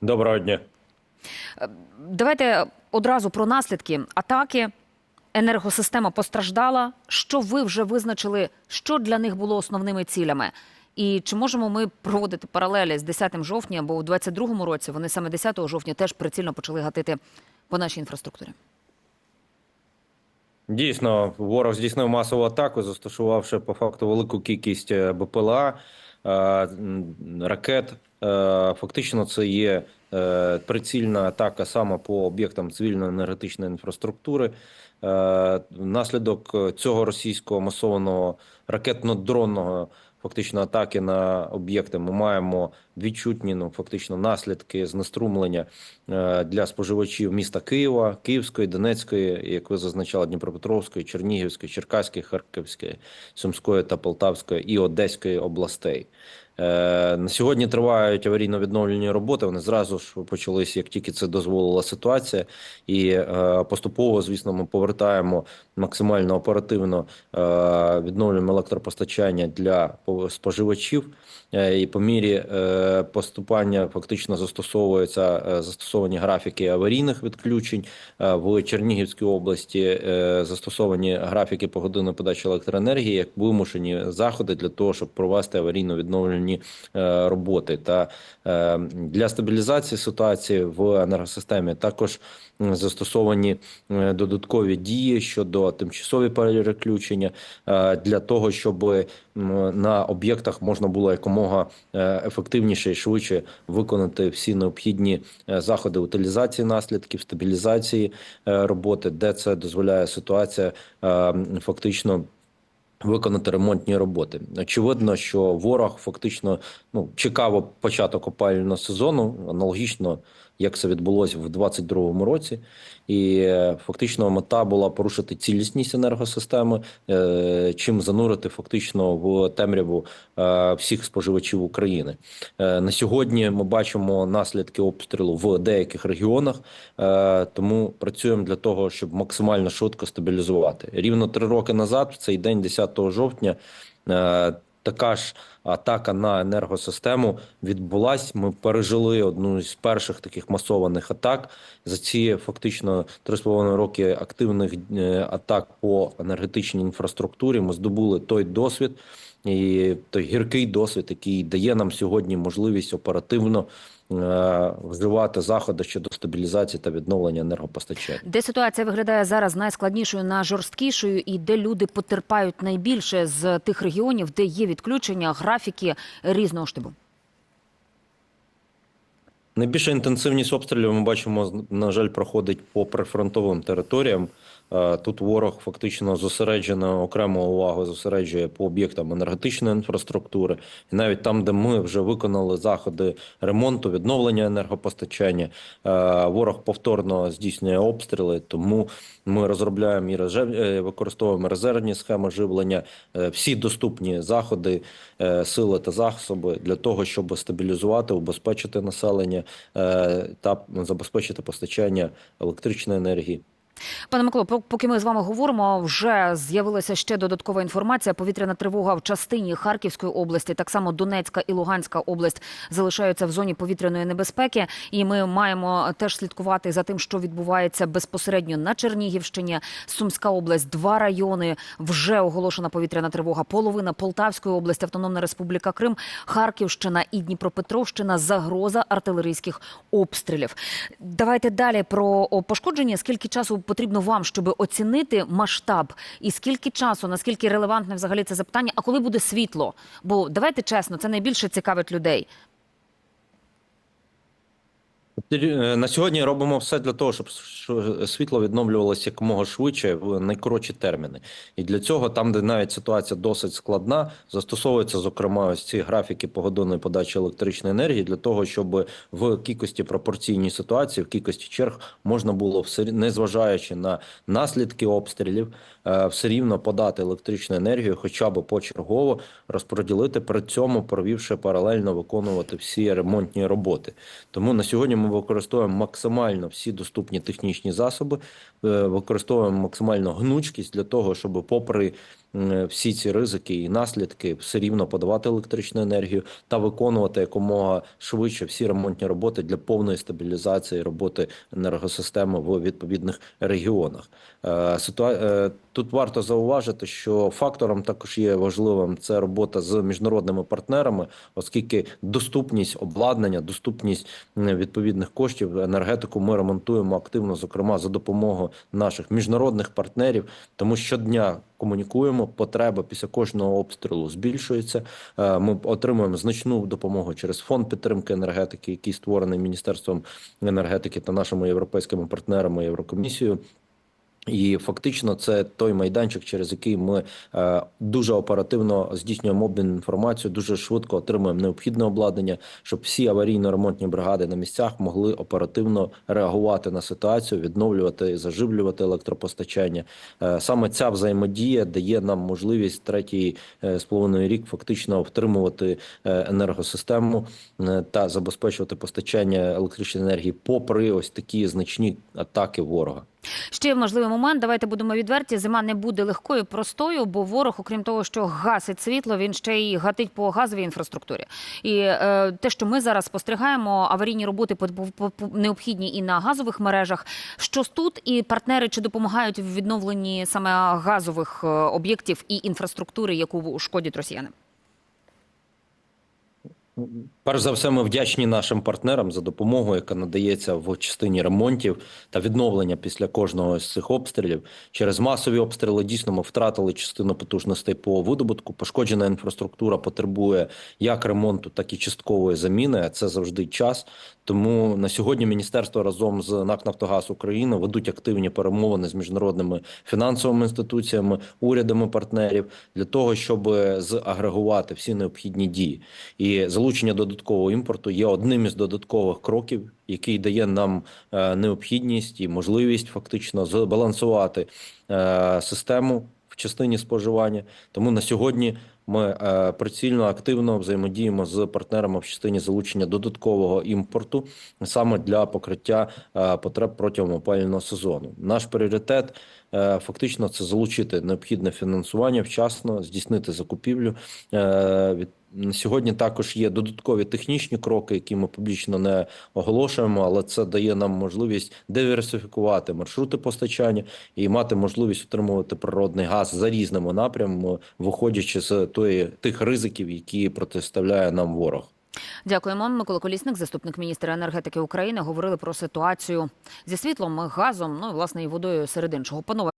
Доброго дня. Давайте одразу про наслідки атаки. Енергосистема постраждала. Що ви вже визначили, що для них було основними цілями? І чи можемо ми проводити паралелі з 10 жовтня, бо у 22-му році вони саме 10 жовтня теж прицільно почали гатити по нашій інфраструктурі? Дійсно, ворог здійснив масову атаку, застосувавши по факту велику кількість е, БПЛА, е, ракет. Е, Фактично, це є е, прицільна атака саме по об'єктам цивільної енергетичної інфраструктури. Е, Внаслідок цього російського масованого ракетно-дронного фактично атаки на об'єкти ми маємо відчутні ну, фактично наслідки знеструмлення для споживачів міста Києва, Київської, Донецької, як ви зазначали, Дніпропетровської, Чернігівської, Черкаської, Харківської, Сумської та Полтавської і Одеської областей. Е, На сьогодні тривають аварійно-відновлені роботи. Вони зразу ж почалися, як тільки це дозволила ситуація, і е, поступово, звісно, ми повертаємо максимально оперативно е, відновлюємо електропостачання для по- споживачів. Е, І по мірі е, поступання фактично застосовуються е, застосовані графіки аварійних відключень Е, в Чернігівській області. е, Застосовані графіки погодинної подачі електроенергії як вимушені заходи для того, щоб провести аварійно відновлені е, роботи. Та е, для стабілізації ситуації в енергосистемі також застосовані е, додаткові дії щодо тимчасові переключення для того, щоб на об'єктах можна було якомога ефективніше і швидше виконати всі необхідні заходи утилізації наслідків, стабілізації роботи, де це дозволяє ситуація е, фактично. Виконати ремонтні роботи. Очевидно, що ворог фактично ну чекав початок опалювального сезону, аналогічно як це відбулося в 2022 році, і е, фактично мета була порушити цілісність енергосистеми, е, чим занурити фактично в темряву е, всіх споживачів України. На сьогодні ми бачимо наслідки обстрілу в деяких регіонах, тому працюємо для того, щоб максимально швидко стабілізувати. Рівно три роки назад, в цей день, 10 жовтня. Така ж атака на енергосистему відбулась. Ми пережили одну з перших таких масованих атак. За ці фактично 3,5 роки активних е, атак по енергетичній інфраструктурі. Ми здобули той досвід і той гіркий досвід, який дає нам сьогодні можливість оперативно е, вживати заходи щодо стабілізації та відновлення енергопостачання. Де ситуація виглядає зараз найскладнішою, найжорсткішою, і де люди потерпають найбільше з тих регіонів, де є відключення, графіки різного штибу? Найбільша інтенсивність обстрілів ми бачимо, на жаль, проходить по прифронтовим територіям. Е, Тут ворог фактично зосереджено окрему увагу зосереджує по об'єктам енергетичної інфраструктури, і навіть там, де ми вже виконали заходи ремонту, відновлення енергопостачання, е, ворог повторно здійснює обстріли. Тому ми розробляємо і е, використовуємо резервні схеми живлення, всі доступні заходи, сили та засоби для того, щоб стабілізувати, убезпечити населення та забезпечити постачання електричної енергії. Пане Миколо, поки ми з вами говоримо, вже з'явилася ще додаткова інформація. Повітряна тривога в частині Харківської області, так само Донецька і Луганська область залишаються в зоні повітряної небезпеки. І ми маємо теж слідкувати за тим, що відбувається безпосередньо на Чернігівщині. Сумська область, два райони вже оголошена повітряна тривога. Половина Полтавської області, Автономна Республіка Крим, Харківщина і Дніпропетровщина. Загроза артилерійських обстрілів. Давайте далі про пошкодження. Скільки часу потрібно вам, щоб оцінити масштаб, і скільки часу, наскільки релевантне взагалі це запитання? А коли буде світло? Бо давайте чесно, це найбільше цікавить людей. Е, На сьогодні робимо все для того, щоб світло відновлювалося якомога швидше в найкоротші терміни. І для цього, там, де навіть ситуація досить складна, застосовуються зокрема ось ці графіки погодинної подачі електричної енергії для того, щоб в кількості пропорційній ситуації, в кількості черг можна було незважаючи на наслідки обстрілів, е, все рівно подати електричну енергію, хоча б почергово розподілити при цьому, провівши паралельно виконувати всі ремонтні роботи. Тому на сьогодні ми використовуємо максимально всі доступні технічні засоби, е, використовуємо максимально гнучкість для того, щоб, попри всі ці ризики і наслідки, все рівно подавати електричну енергію та виконувати якомога швидше всі ремонтні роботи для повної стабілізації роботи енергосистеми в відповідних регіонах. Е, е, Тут варто зауважити, що фактором також є важливим це робота з міжнародними партнерами, оскільки доступність обладнання, доступність відповідних коштів енергетику ми ремонтуємо активно, зокрема за допомогою наших міжнародних партнерів. Тому щодня комунікуємо. Потреба після кожного обстрілу збільшується. Е, Ми отримуємо значну допомогу через фонд підтримки енергетики, який створений міністерством енергетики та нашими європейськими партнерами Єврокомісією. І фактично це той майданчик, через який ми е, дуже оперативно здійснюємо обмін інформацією, дуже швидко отримуємо необхідне обладнання, щоб всі аварійно-ремонтні бригади на місцях могли оперативно реагувати на ситуацію, відновлювати, заживлювати електропостачання. Е, саме ця взаємодія дає нам можливість третій е, з половиною рік фактично втримувати енергосистему та забезпечувати постачання електричної енергії, попри ось такі значні атаки ворога. Ще можливий момент. Давайте будемо відверті. Зима не буде легкою, простою, бо ворог, окрім того, що гасить світло, він ще й гатить по газовій інфраструктурі. І е, те, що ми зараз спостерігаємо, аварійні роботи необхідні і на газових мережах. Що тут і партнери чи допомагають в відновленні саме газових е, об'єктів і інфраструктури, яку шкодять росіяни? Перш за все, ми вдячні нашим партнерам за допомогу, яка надається в частині ремонтів та відновлення після кожного з цих обстрілів. Через масові обстріли дійсно ми втратили частину потужностей по видобутку. Пошкоджена інфраструктура потребує як ремонту, так і часткової заміни. Це завжди час. Тому на сьогодні міністерство разом з НАК «Нафтогаз України ведуть активні перемовини з міжнародними фінансовими інституціями, урядами партнерів для того, щоб загрегувати всі необхідні дії. І залучення додаткового імпорту є одним із додаткових кроків, який дає нам е, необхідність і можливість фактично збалансувати е, систему в частині споживання. Тому на сьогодні ми е, прицільно активно взаємодіємо з партнерами в частині залучення додаткового імпорту саме для покриття потреб протягом опалювального сезону. Наш пріоритет фактично це залучити необхідне фінансування вчасно, здійснити закупівлю. Від сьогодні також є додаткові технічні кроки, які ми публічно не оголошуємо, але це дає нам можливість диверсифікувати маршрути постачання і мати можливість отримувати природний газ за різними напрямами, виходячи з тої тих ризиків, які протиставляє нам ворог. Дякуємо. Микола Колісник, заступник міністра енергетики України, говорили про ситуацію зі світлом, газом, ну і власне і водою серед іншого. Панове.